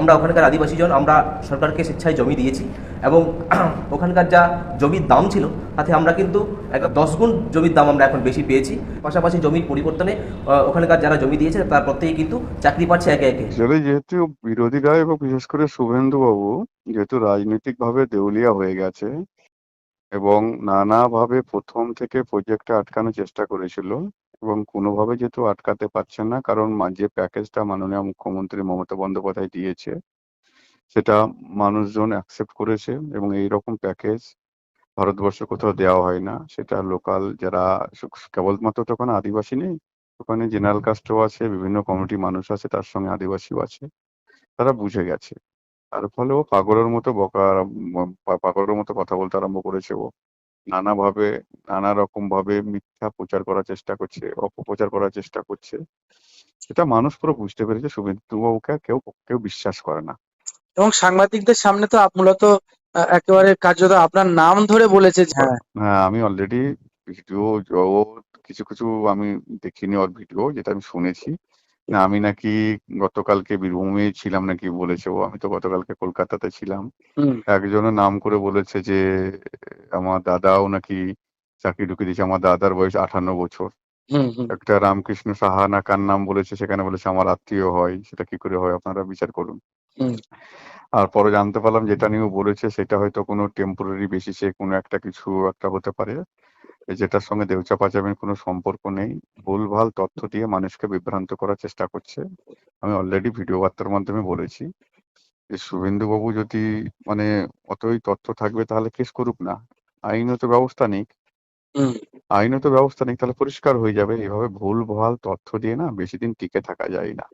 আমরা ওখানকার আদিবাসীজন, আমরা সরকারকে স্বেচ্ছায় জমি দিয়েছি এবং ওখানকার যা জমির দাম ছিল, তাতে আমরা কিন্তু এক দশ গুণ জমির দাম আমরা এখন বেশি পেয়েছি। পাশাপাশি জমির পরিবর্তনে ওখানকার যারা জমি দিয়েছে, তার প্রত্যেকেই কিন্তু চাকরি পাচ্ছে একে একে। যেহেতু বিরোধীরা এবং বিশেষ করে শুভেন্দুবাবু, যেহেতু রাজনৈতিকভাবে দেউলিয়া হয়ে গেছে এবং নানাভাবে প্রথম থেকে প্রজেক্টটা আটকানোর চেষ্টা করেছিল এবং কোনোভাবে যেহেতু আটকাতে পারছে না, কারণ যে প্যাকেজটা মাননীয় মুখ্যমন্ত্রী মমতা বন্দ্যোপাধ্যায় দিয়েছে, সেটা মানুষজন অ্যাকসেপ্ট করেছে এবং এই রকম প্যাকেজ ভারতবর্ষে কোথাও দেওয়া হয় না। সেটা লোকাল যারা কেবলমাত্র তো ওখানে আদিবাসী নেই, ওখানে জেনারেল কাস্টও আছে, বিভিন্ন কমিউনিটি মানুষ আছে, তার সঙ্গে আদিবাসীও আছে, তারা বুঝে গেছে। তার ফলে ও পাগলের মতো বকা পাগলের মতো কথা বলতে আরম্ভ করেছে ও। নানাভাবে নানা রকম ভাবে মিথ্যা প্রচার করার চেষ্টা করছে অপপ্রচার করার চেষ্টা করছে। এটা মানুষ পুরো বুঝতে পেরেছে শুভেন্দু বাবুকে কেউ কেউ বিশ্বাস করে না। এবং সাংবাদিকদের সামনে তো মূলত একেবারে কার্যত আপনার নাম ধরে বলেছে হ্যাঁ হ্যাঁ আমি অলরেডি ভিডিও কিছু কিছু আমি দেখিনি ওর ভিডিও যেটা আমি শুনেছি। না আমি নাকি গতকালকে বীরভূমে ছিলাম নাকি বলেছে ও আমি তো গতকালকে কলকাতাতে ছিলাম। একজনের নাম করে বলেছে যে আমার দাদাও নাকি চাকরি ঢুকিয়ে দিয়েছে আমার দাদার বয়স আঠান্ন বছর। একটা রামকৃষ্ণ সাহা না কার নাম বলেছে সেখানে বলেছে আমার আত্মীয় হয় সেটা কি করে হয় আপনারা বিচার করুন। আর পরে জানতে পারলাম যেটা নিয়ে বলেছে সেটা হয়তো কোনো টেম্পোরারি বেসিসে কোনো একটা কিছু একটা হতে পারে। যেটার সঙ্গে দেউচা পাচামের কোনো সম্পর্ক নেই ভুলভাল তথ্য দিয়ে মানুষকে বিভ্রান্ত করার চেষ্টা করছে। আমি অলরেডি ভিডিও বার্তার মাধ্যমে বলেছি যে শুভেন্দু বাবু যদি মানে অতই তথ্য থাকবে তাহলে কেস করুক না। আইনত ব্যবস্থা নেই হুম। আইনত ব্যবস্থা নেই তাহলে পরিষ্কার হয়ে যাবে। এভাবে ভুল ভালো তথ্য দিয়ে না বেশি দিন টিকে থাকা যায় না।